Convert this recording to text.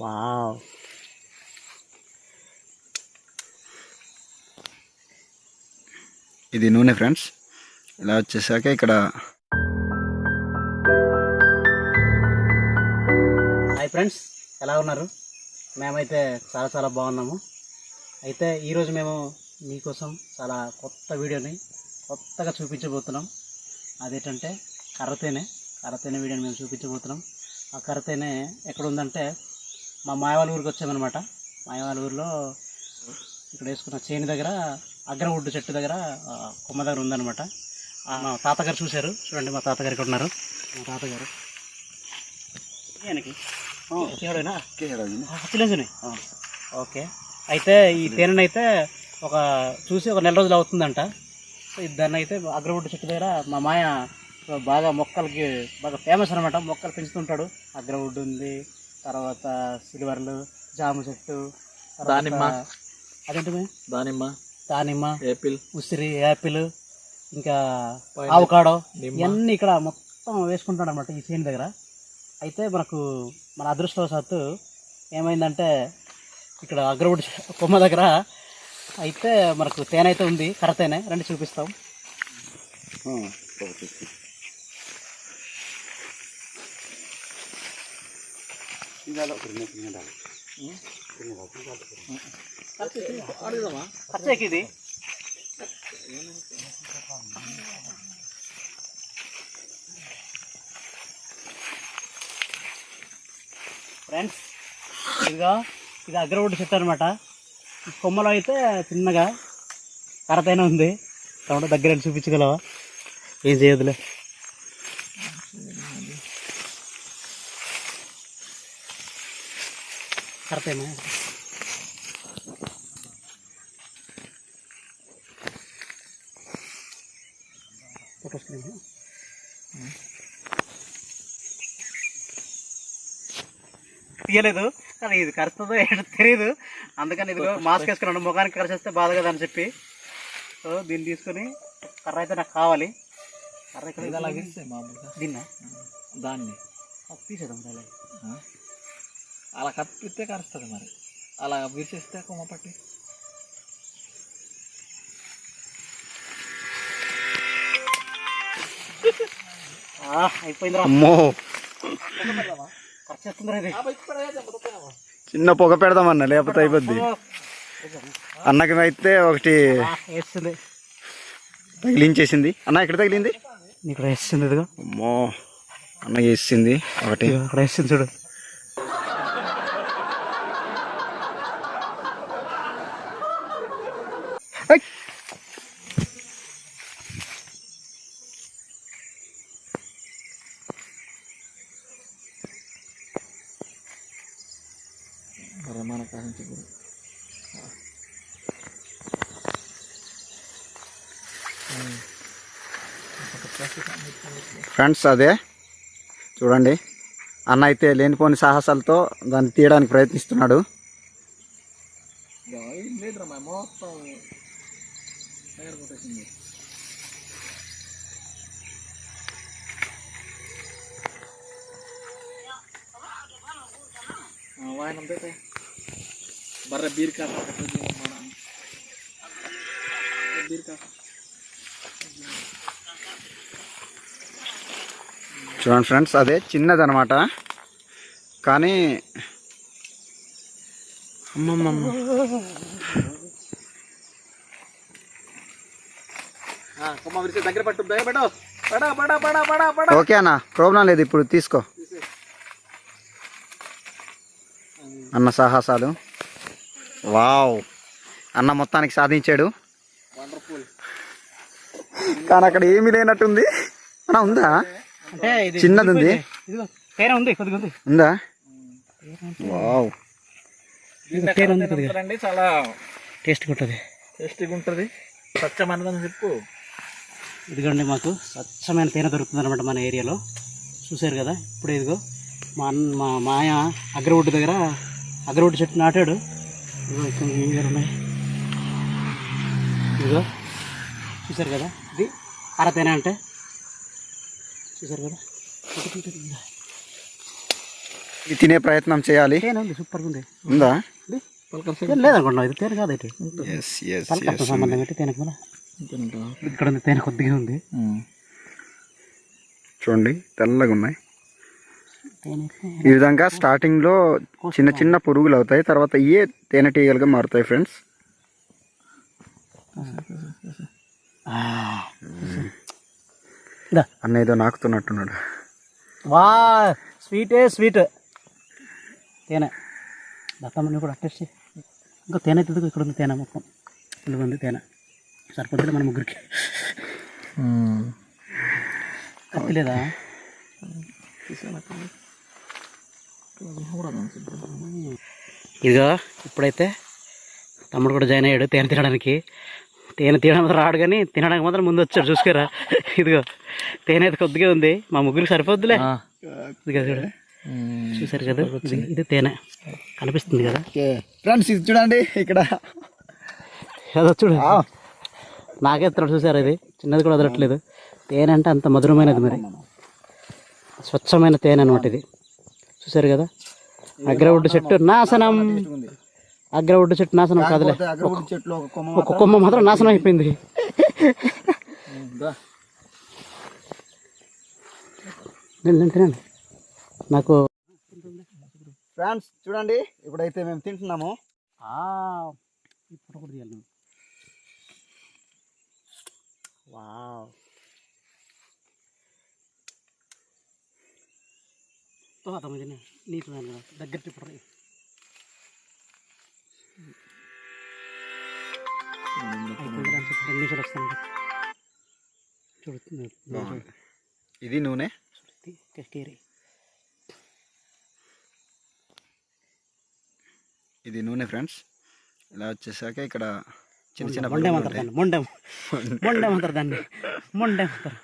Wow. ఇది నూనె friends. ఇలా వచ్చేసాక ఇక్కడ హాయ్ ఫ్రెండ్స్ ఎలా ఉన్నారు? మేమైతే చాలా చాలా బాగున్నాము. అయితే ఈరోజు మేము మీకోసం చాలా కొత్త వీడియోని కొత్తగా చూపించబోతున్నాం. అదేంటంటే కర్రతేనే. కర్రతేనే వీడియోని మేము చూపించబోతున్నాం. ఆ కర్రతేనే ఎక్కడ ఉందంటే మా మాయవాళ్ళ ఊరికి వచ్చామన్నమాట. మాయవాళ్ళ ఊరిలో ఇక్కడ వేసుకున్న చేను దగ్గర అగ్రవుడ్డు చెట్టు దగ్గర కొమ్మ దగ్గర ఉందన్నమాట. మా తాతగారు చూశారు. చూడండి మా తాతగారు ఇక్కడ ఉన్నారు? మా తాతగారు. ఓకే అయితే ఈ తేనెని అయితే ఒక చూసి ఒక నెల రోజులు అవుతుందంట. సో దాన్ని అయితే అగ్రవుడ్డు చెట్టు దగ్గర మా మాయ బాగా మొక్కలకి బాగా ఫేమస్ అనమాట మొక్కలు పెంచుతుంటాడు. అగ్రవుడ్ ఉంది తర్వాత సిల్వర్లు జామ చెట్టు దానిమ్మ. అదేంటి దానిమ్మ. దానిమ్మ ఏపిల్. ఉసిరి యాపిల్ ఇంకా ఆవకాడో నిమ్మ. ఇవన్నీ ఇక్కడ మొత్తం వేసుకుంటాడు అనమాట ఈ చేను దగ్గర. అయితే మనకు మన అదృష్టవశాత్తు ఏమైందంటే ఇక్కడ అగ్రవుడి కొమ్మ దగ్గర అయితే మనకు తేనె అయితే ఉంది కర్ర తేనె. రండి చూపిస్తాం. ఖర్చేకి ఇది ఫ్రెండ్స్ ఇదిగా ఇది అగ్రవుడ్ చెట్టు అనమాట కొమ్మలో అయితే చిన్నగా కరతైన ఉంది. కాబట్టి దగ్గర చూపించగలవా? ఏం చేయదులే. కరతేనా ఫోటో స్క్రీన్ తీయలేదు కానీ ఇది కరుస్తుందో ఏంటో తెలియదు అందుకని ఇది మాస్క్ వేసుకున్నాను ముఖానికి కరిచేస్తే బాధ కదా అని చెప్పి. సో దీన్ని తీసుకొని కర్ర అయితే నాకు కావాలి. కర్ర ఇక్కడ ఇది అలాగే మామూలుగా. దీన్న? దాన్ని. తీసేద్దాం? అలా కప్పితే కరుస్తుంది మరి. అలా విరిచేస్తే కొమ్మ పట్టి. అయిపోయిందిరా. అమ్మో. చిన్న పొగ పెడదామన్న లేకపోతే అయిపోద్ది. అన్నకి అయితే ఒకటి వేస్తుంది. తగిలించేసింది. అన్న ఎక్కడ తగిలింది? ఇక్కడ వేస్తుంది అమ్మో. అన్న వేసింది ఒకటి. ఇదిగో అక్కడ వేస్తుంది చూడు. మరి మన కాంచి కూడా ఫ్రెండ్స్ అదే. చూడండి. అన్న అయితే లేనిపోని సాహసాలతో దాన్ని తీయడానికి ప్రయత్నిస్తున్నాడు. ఏం లేదురా మా మొత్తం దగ్గర కొట్టేసింది వాయన అంతే బర్రె బీర్ కాఫ్ మన బీర్ కాఫ్. చూడండి ఫ్రెండ్స్ అదే చిన్నదనమాట. కానీ అమ్మమ్మమ్మ. దగ్గర పట్టు పడా పడా పడా పడా ఓకే అన్న ప్రాబ్లం లేదు ఇప్పుడు తీసుకో. అన్న సాహసాలు. వావ్. అన్న మొత్తానికి సాధించాడు. వండర్ఫుల్ కానీ అక్కడ ఏమీ లేనట్టుంది. అన్న ఉందా? అంటే ఇది చిన్నది ఉంది. ఉంది. వావ్. చాలా టేస్ట్ ఉంటుంది టేస్టీగా ఉంటుంది. స్వచ్ఛమైనదని చెప్పు. ఇదిగోండి మాకు స్వచ్ఛమైన తేనె దొరుకుతుంది అనమాట మన ఏరియాలో. చూశారు కదా? ఇప్పుడు ఇదిగో మా అన్న మా మాయ అగ్రవుడ్డు దగ్గర అగ్రవుడ్డు చెట్టు నాటాడు. ఇదిగో ఇక్కడ ఉన్నాయి ఇదిగో చూశారు కదా ఇది? అర తేనె అంటే? చూశారు కదా? ఇది తినే ప్రయత్నం చేయాలి. సూపర్గా ఉంది. ఉందా? తేనె లేదనుకున్నావు ఇది తేనె కాదు సంబంధం పెట్టి తేనె కదా ఇక్కడ ఉంది తేనె కొద్దిగా ఉంది. చూడండి తెల్లగా ఉన్నాయి. ఈ విధంగా స్టార్టింగ్లో చిన్న చిన్న పురుగులు అవుతాయి తర్వాత ఇయే తేనెటీగలుగా మారుతాయి ఫ్రెండ్స్. అన్న ఏదో నాకుతున్నట్టున్నాడు. వా స్వీటే స్వీట్. తేనె. దత్తమ్మని కూడా అట్టేసి ఇంకా తేనె తిడుగు ఇక్కడ ఉంది తేనె మొత్తం? ఇక్కడ ఉంది తేనె. సరిపోతుంది మన ముగ్గురికి. కత్తి లేదా ఇదిగో ఇప్పుడైతే తమ్ముడు కూడా జాయిన్ అయ్యాడు తేనె తినడానికి తేనె తినడం రాడు కానీ తినడానికి మాత్రం ముందు వచ్చాడు చూసుకోరా. ఇదిగో తేనె అయితే కొద్దిగా ఉంది మా ముగ్గురికి సరిపోద్దులే. ఇదిగో చూడు చూసారు కదా ఇది- తేనె కనిపిస్తుంది కదా. ఫ్రెండ్స్ ఇది చూడండి ఇక్కడ. అదో చూడు. నాకే ఎత్తాడు చూసారు ఇది చిన్నది కూడా వదలట్లేదు. తేనె అంటే అంత మధురమైనది మరి. స్వచ్ఛమైన తేనె అనమాట ఇది. చూసారు కదా? అగ్రవుడ్డు చెట్టు నాశనం. అగ్రవుడ్డు చెట్టు నాశనం కాదులే. ఒక కొమ్మ మాత్రం నాశనం అయిపోయింది. తినండి, నాకు ఫ్రెండ్స్ చూడండి. ఇప్పుడైతే మేము తింటున్నాము. ఇప్పుడు కూడా తీయాలి వావ్తో తొమ్మిది నీకు దాని కదా దగ్గర ఇప్పుడు రా. అయిపోయింది రా, చెప్పు, రెండు నిమిషాలు వస్తాను చూడు చూడు, ఇది నూనె? ఇది నూనె ఫ్రెండ్స్. ఇలా వచ్చేసాక ఇక్కడ చిన్న చిన్న మొండెం పురుగులు అంటారు ఉంటాయి. దాన్ని మొండెం మొండెం. అంటారు దాన్ని మొండెం అంటారు